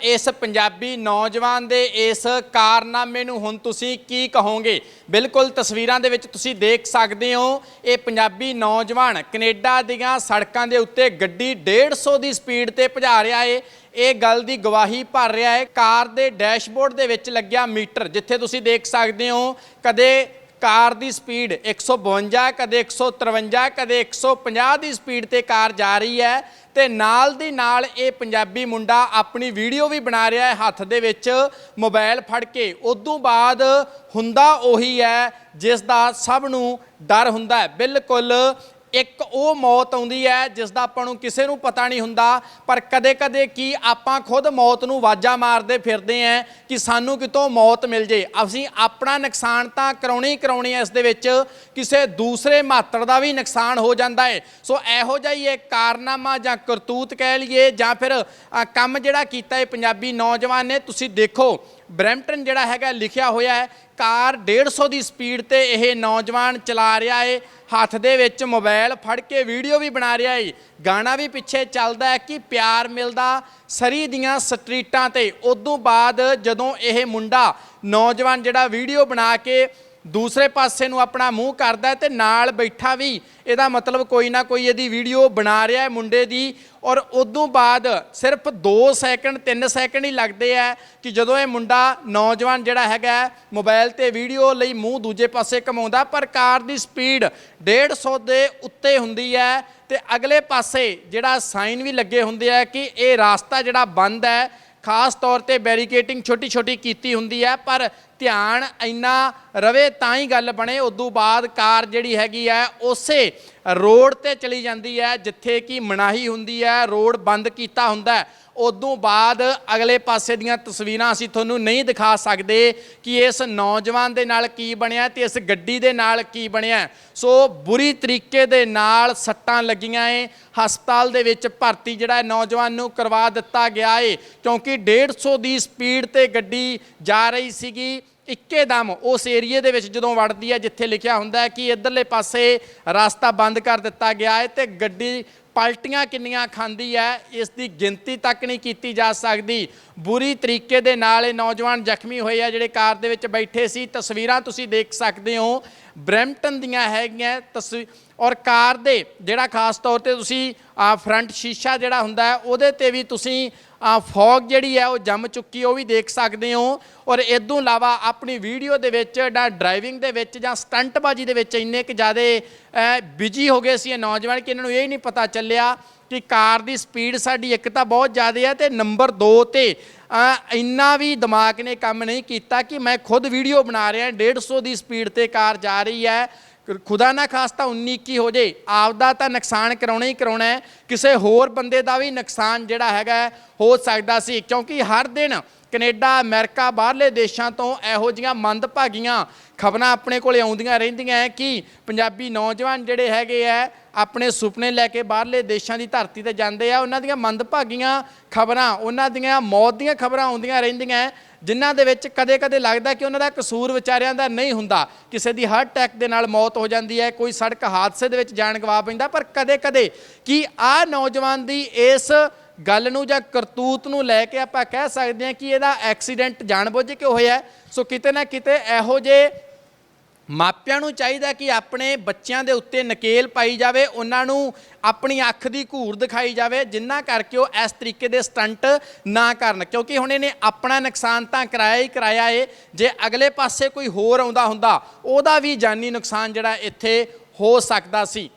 ਇਸ ਪੰਜਾਬੀ ਨੌਜਵਾਨ ਦੇ ਇਸ ਕਾਰਨਾਮੇ ਨੂੰ ਹੁਣ ਤੁਸੀਂ ਕੀ ਕਹੋਗੇ? ਬਿਲਕੁਲ ਤਸਵੀਰਾਂ ਦੇ ਵਿੱਚ ਤੁਸੀਂ ਦੇਖ ਸਕਦੇ ਹੋ, ਇਹ ਪੰਜਾਬੀ ਨੌਜਵਾਨ ਕੈਨੇਡਾ ਦੀਆਂ ਸੜਕਾਂ ਦੇ ਉੱਤੇ ਗੱਡੀ 150 ਦੀ ਸਪੀਡ ਤੇ ਭਜਾ ਰਿਹਾ ਏ। ਇਹ ਗੱਲ ਦੀ ਗਵਾਹੀ ਭਰ ਰਿਹਾ ਹੈ ਕਾਰ ਦੇ ਡੈਸ਼ਬੋਰਡ ਦੇ ਵਿੱਚ ਲੱਗਿਆ ਮੀਟਰ, ਜਿੱਥੇ ਤੁਸੀਂ ਦੇਖ ਸਕਦੇ ਹੋ, ਕਦੇ ਕਾਰ ਦੀ ਸਪੀਡ 152 ਕਦੇ 153 ਕਦੇ 150 ਦੀ ਸਪੀਡ ਤੇ ਕਾਰ ਜਾ ਰਹੀ ਹੈ ਤੇ ਨਾਲ ਦੀ ਨਾਲ ਇਹ ਪੰਜਾਬੀ ਮੁੰਡਾ ਆਪਣੀ ਵੀਡੀਓ ਵੀ ਬਣਾ ਰਿਹਾ ਹੈ ਹੱਥ ਦੇ ਵਿੱਚ, ਮੋਬਾਈਲ ਫੜ ਕੇ। ਉਦੋਂ ਬਾਅਦ ਹੁੰਦਾ ਉਹੀ ਹੈ ਜਿਸ ਦਾ ਸਭ ਨੂੰ ਡਰ ਹੁੰਦਾ ਹੈ। ਬਿਲਕੁਲ ਇੱਕ ਉਹ ਮੌਤ ਆਉਂਦੀ ਹੈ ਜਿਸ ਦਾ ਆਪਾਂ ਨੂੰ ਕਿਸੇ ਨੂੰ ਪਤਾ ਨਹੀਂ ਹੁੰਦਾ, ਪਰ ਕਦੇ-ਕਦੇ ਕੀ ਆਪਾਂ ਖੁਦ ਮੌਤ ਨੂੰ ਵਾਜਾ ਮਾਰਦੇ ਫਿਰਦੇ ਆਂ ਕਿ ਸਾਨੂੰ ਕਿਤੋਂ ਮੌਤ ਮਿਲ ਜੇ। ਅਸੀਂ ਆਪਣਾ ਨੁਕਸਾਨ ਤਾਂ ਕਰਾਉਣੀ ਹੀ ਕਰਾਉਣੀ ਹੈ ਇਸ ਦੇ ਵਿੱਚ, ਕਿਸੇ ਦੂਸਰੇ ਮਾਤਰ ਦਾ ਵੀ ਨੁਕਸਾਨ ਹੋ ਜਾਂਦਾ ਹੈ ਸੋ ਇਹੋ ਜਿਹਾ ਹੀ ਇਹ ਕਾਰਨਾਮਾ ਜਾਂ ਕਰਤੂਤ ਕਹਿ ਲਈਏ ਜਾਂ ਫਿਰ ਕੰਮ ਜਿਹੜਾ ਕੀਤਾ ਹੈ ਪੰਜਾਬੀ ਨੌਜਵਾਨ ਨੇ, ਤੁਸੀਂ ਦੇਖੋ ਬਰੈਂਪਟਨ ਜਿਹੜਾ ਹੈਗਾ ਲਿਖਿਆ ਹੋਇਆ ਹੈ, ਕਾਰ 150 ਦੀ ਸਪੀਡ ਤੇ ਇਹ ਨੌਜਵਾਨ ਚਲਾ ਰਿਹਾ ਏ, ਹੱਥ ਦੇ ਵਿੱਚ ਮੋਬਾਈਲ ਫੜ ਕੇ ਵੀਡੀਓ ਵੀ ਬਣਾ ਰਿਹਾ ਏ, ਗਾਣਾ ਵੀ ਪਿੱਛੇ ਚੱਲਦਾ ਹੈ ਕਿ ਪਿਆਰ ਮਿਲਦਾ ਸਰੀ ਦੀਆਂ ਸਟਰੀਟਾਂ ਤੇ। ਉਦੋਂ ਬਾਅਦ ਜਦੋਂ ਇਹ ਮੁੰਡਾ ਨੌਜਵਾਨ ਜਿਹੜਾ ਵੀਡੀਓ ਬਣਾ ਕੇ ਦੂਸਰੇ ਪਾਸੇ ਨੂੰ ਆਪਣਾ ਮੂੰਹ ਕਰਦਾ ਹੈ ਤੇ ਨਾਲ ਬੈਠਾ ਵੀ। ਇਹਦਾ ਮਤਲਬ ਕੋਈ ਨਾ ਕੋਈ ਇਹਦੀ ਵੀਡੀਓ ਬਣਾ ਰਿਹਾ ਹੈ ਮੁੰਡੇ ਦੀ। ਔਰ ਉਦੋਂ ਬਾਅਦ ਸਿਰਫ 2 ਸੈਕਿੰਡ 3 ਸੈਕਿੰਡ ਹੀ ਲੱਗਦੇ ਆ ਕਿ ਜਦੋਂ ਇਹ ਮੁੰਡਾ ਨੌਜਵਾਨ ਜਿਹੜਾ ਹੈਗਾ ਹੈ, ਮੋਬਾਈਲ ਤੇ ਵੀਡੀਓ ਲਈ ਮੂੰਹ ਦੂਜੇ ਪਾਸੇ ਘਮਾਉਂਦਾ ਪਰ ਕਾਰ ਦੀ ਸਪੀਡ 150 ਦੇ ਉੱਤੇ ਹੁੰਦੀ ਹੈ ਤੇ ਅਗਲੇ ਪਾਸੇ ਜਿਹੜਾ ਸਾਈਨ ਵੀ ਲੱਗੇ ਹੁੰਦੇ ਆ ਕਿ ਇਹ ਰਾਸਤਾ ਜਿਹੜਾ ਬੰਦ ਹੈ ਖਾਸ ਤੌਰ ਤੇ ਬੈਰੀਕੇਟਿੰਗ ਛੋਟੀ ਛੋਟੀ ਕੀਤੀ ਹੁੰਦੀ ਹੈ ਪਰ ਧਿਆਨ ਇੰਨਾ ਰਵੇ ਤਾਂ ਹੀ ਗੱਲ ਬਣੇ, ਉਦੋਂ ਬਾਅਦ ਕਾਰ ਜਿਹੜੀ ਹੈਗੀ ਹੈ ਉਸੇ ਰੋਡ ਤੇ ਚਲੀ ਜਾਂਦੀ ਹੈ ਜਿੱਥੇ ਕਿ ਮਨਾਹੀ ਹੁੰਦੀ ਹੈ ਰੋਡ ਬੰਦ ਕੀਤਾ ਹੁੰਦਾ ਉਦੋਂ ਬਾਅਦ ਅਗਲੇ ਪਾਸੇ ਦੀਆਂ ਤਸਵੀਰਾਂ ਅਸੀਂ ਤੁਹਾਨੂੰ ਨਹੀਂ ਦਿਖਾ ਸਕਦੇ ਕਿ ਇਸ ਨੌਜਵਾਨ ਦੇ ਨਾਲ ਕੀ ਬਣਿਆ ਤੇ ਇਸ ਗੱਡੀ ਦੇ ਨਾਲ ਕੀ ਬਣਿਆ। ਸੋ ਬੁਰੀ ਤਰੀਕੇ ਦੇ ਨਾਲ ਸੱਟਾਂ ਲੱਗੀਆਂ ਏ। ਹਸਪਤਾਲ ਦੇ ਵਿੱਚ ਭਰਤੀ ਜਿਹੜਾ ਨੌਜਵਾਨ ਨੂੰ ਕਰਵਾ ਦਿੱਤਾ ਗਿਆ ਏ। ਕਿਉਂਕਿ 150 ਦੀ ਸਪੀਡ ਤੇ ਗੱਡੀ ਜਾ ਰਹੀ ਸੀਗੀ। ਇੱਕੇ ਦਮ ਉਸ ਏਰੀਏ ਦੇ ਵਿੱਚ ਜਦੋਂ ਵੜਦੀ ਹੈ, ਜਿੱਥੇ ਲਿਖਿਆ ਹੁੰਦਾ ਹੈ ਕਿ ਇਧਰਲੇ ਪਾਸੇ ਰਸਤਾ ਬੰਦ ਕਰ ਦਿੱਤਾ ਗਿਆ ਹੈ ਤੇ ਗੱਡੀ ਪਲਟੀਆਂ ਕਿੰਨੀਆਂ ਖਾਂਦੀ ਹੈ, ਇਸ ਦੀ ਗਿਣਤੀ ਤੱਕ ਨਹੀਂ ਕੀਤੀ ਜਾ ਸਕਦੀ। ਬੁਰੀ ਤਰੀਕੇ ਦੇ ਨਾਲ ਇਹ ਨੌਜਵਾਨ ਜ਼ਖਮੀ ਹੋਏ ਆ, ਜਿਹੜੇ ਕਾਰ ਦੇ ਵਿੱਚ ਬੈਠੇ ਸੀ। ਤਸਵੀਰਾਂ ਤੁਸੀਂ ਦੇਖ ਸਕਦੇ ਹੋ, ਬ੍ਰੈਂਪਟਨ ਦੀਆਂ ਹੈਗੀਆਂ ਤਸਵੀਰ ਔਰ ਕਾਰ ਦੇ, ਜਿਹੜਾ ਖਾਸ ਤੌਰ ਤੇ ਤੁਸੀਂ ਆ ਫਰੰਟ ਸ਼ੀਸ਼ਾ ਜਿਹੜਾ ਹੁੰਦਾ ਉਹਦੇ ਤੇ ਵੀ ਤੁਸੀਂ, ਆ ਫੌਗ ਜਿਹੜੀ ਹੈ, ਉਹ ਜੰਮ ਚੁੱਕੀ ਉਹ ਵੀ ਦੇਖ ਸਕਦੇ ਹੋ। ਔਰ ਇਦੋਂ ਇਲਾਵਾ ਆਪਣੀ ਵੀਡੀਓ ਦੇ ਵਿੱਚ ਜਾਂ ਡਰਾਈਵਿੰਗ ਦੇ ਵਿੱਚ ਜਾਂ ਸਟੰਟਬਾਜੀ ਦੇ ਵਿੱਚ ਇੰਨੇ ਕਿ ਜ਼ਿਆਦੇ ਬਿਜ਼ੀ ਹੋ ਗਏ ਸੀ ਇਹ ਨੌਜਵਾਨ ਕਿ ਇਹਨਾਂ ਨੂੰ ਇਹ ਨਹੀਂ ਪਤਾ ਚੱਲਿਆ ਕਿ ਕਾਰ ਦੀ ਸਪੀਡ ਸਾਡੀ ਇੱਕ ਤਾਂ ਬਹੁਤ ਜ਼ਿਆਦਾ ਹੈ ਤੇ ਨੰਬਰ 2 ਤੇ ਇੰਨਾ ਵੀ ਦਿਮਾਗ ਨੇ ਕੰਮ ਨਹੀਂ ਕੀਤਾ ਕਿ ਮੈਂ ਖੁਦ ਵੀਡੀਓ ਬਣਾ ਰਿਹਾ 150 ਦੀ ਸਪੀਡ ਤੇ ਕਾਰ ਜਾ ਰਹੀ ਹੈ। ਖੁਦਾ ਨਾ ਖਾਸਤਾ 19 ਕੀ ਹੋ ਜੇ, ਆਪਦਾ ਤਾਂ ਨੁਕਸਾਨ ਕਰਾਉਣਾ ਹੀ ਕਰਾਉਣਾ ਹੈ, ਕਿਸੇ ਹੋਰ ਬੰਦੇ ਦਾ ਵੀ ਨੁਕਸਾਨ ਜਿਹੜਾ ਹੈਗਾ ਹੋ ਸਕਦਾ ਸੀ, ਕਿਉਂਕਿ ਹਰ ਦਿਨ ਕੈਨੇਡਾ, ਅਮਰੀਕਾ, ਬਾਹਰਲੇ ਦੇਸ਼ਾਂ ਤੋਂ ਇਹੋ ਜੀਆਂ ਮੰਦਭਾਗੀਆਂ ਖਬਰਾਂ ਆਪਣੇ ਕੋਲੇ ਆਉਂਦੀਆਂ ਰਹਿੰਦੀਆਂ ਹੈ ਕਿ ਪੰਜਾਬੀ ਨੌਜਵਾਨ ਜਿਹੜੇ ਹੈਗੇ ਆ ਆਪਣੇ ਸੁਪਨੇ ਲੈ ਕੇ ਬਾਹਰਲੇ ਦੇਸ਼ਾਂ ਦੀ ਧਰਤੀ ਤੇ ਜਾਂਦੇ ਆ, ਉਹਨਾਂ ਦੀਆਂ ਮੰਦਭਾਗੀਆਂ ਖਬਰਾਂ, ਉਹਨਾਂ ਦੀਆਂ ਮੌਤ ਦੀਆਂ ਖਬਰਾਂ ਆਉਂਦੀਆਂ ਰਹਿੰਦੀਆਂ ਜਿਨ੍ਹਾਂ ਦੇ ਵਿੱਚ ਕਦੇ-ਕਦੇ ਲੱਗਦਾ ਕਿ ਉਹਨਾਂ ਦਾ ਕਸੂਰ ਵਿਚਾਰਿਆਂ ਦਾ ਨਹੀਂ ਹੁੰਦਾ। ਕਿਸੇ ਦੀ ਹਾਰਟ ਅਟੈਕ ਦੇ ਨਾਲ ਮੌਤ ਹੋ ਜਾਂਦੀ ਹੈ ਕੋਈ ਸੜਕ ਹਾਦਸੇ ਦੇ ਵਿੱਚ ਜਾਨ ਗਵਾ ਪੈਂਦਾ, ਪਰ ਕਦੇ-ਕਦੇ ਕਿ ਆ ਨੌਜਵਾਨ ਦੀ ਇਸ ਗੱਲ ਨੂੰ ਜਾਂ ਕਰਤੂਤ ਨੂੰ ਲੈ ਕੇ ਆਪਾਂ ਕਹਿ ਸਕਦੇ ਹਾਂ ਕਿ ਇਹਦਾ ਐਕਸੀਡੈਂਟ ਜਾਣਬੁੱਝ ਕੇ ਹੋਇਆ ਸੋ ਕਿਤੇ ਨਾ ਕਿਤੇ ਇਹੋ ਜੇ ਮਾਪਿਆਂ ਨੂੰ ਚਾਹੀਦਾ ਕਿ ਆਪਣੇ ਬੱਚਿਆਂ ਦੇ ਉੱਤੇ ਨਕੇਲ ਪਾਈ ਜਾਵੇ, ਉਹਨਾਂ ਨੂੰ ਆਪਣੀ ਅੱਖ ਦੀ ਘੂਰ ਦਿਖਾਈ ਜਾਵੇ, ਜਿੰਨਾ ਕਰਕੇ ਉਹ ਇਸ ਤਰੀਕੇ ਦੇ ਸਟੰਟ ਨਾ ਕਰਨ। ਕਿਉਂਕਿ ਹੁਣ ਇਹਨੇ ਆਪਣਾ ਨੁਕਸਾਨ ਤਾਂ ਕਰਾਇਆ ਹੀ ਕਰਾਇਆ ਏ। ਜੇ ਅਗਲੇ ਪਾਸੇ ਕੋਈ ਹੋਰ ਆਉਂਦਾ ਹੁੰਦਾ, ਉਹਦਾ ਵੀ ਜਾਨੀ ਨੁਕਸਾਨ ਜਿਹੜਾ ਇੱਥੇ ਹੋ ਸਕਦਾ ਸੀ।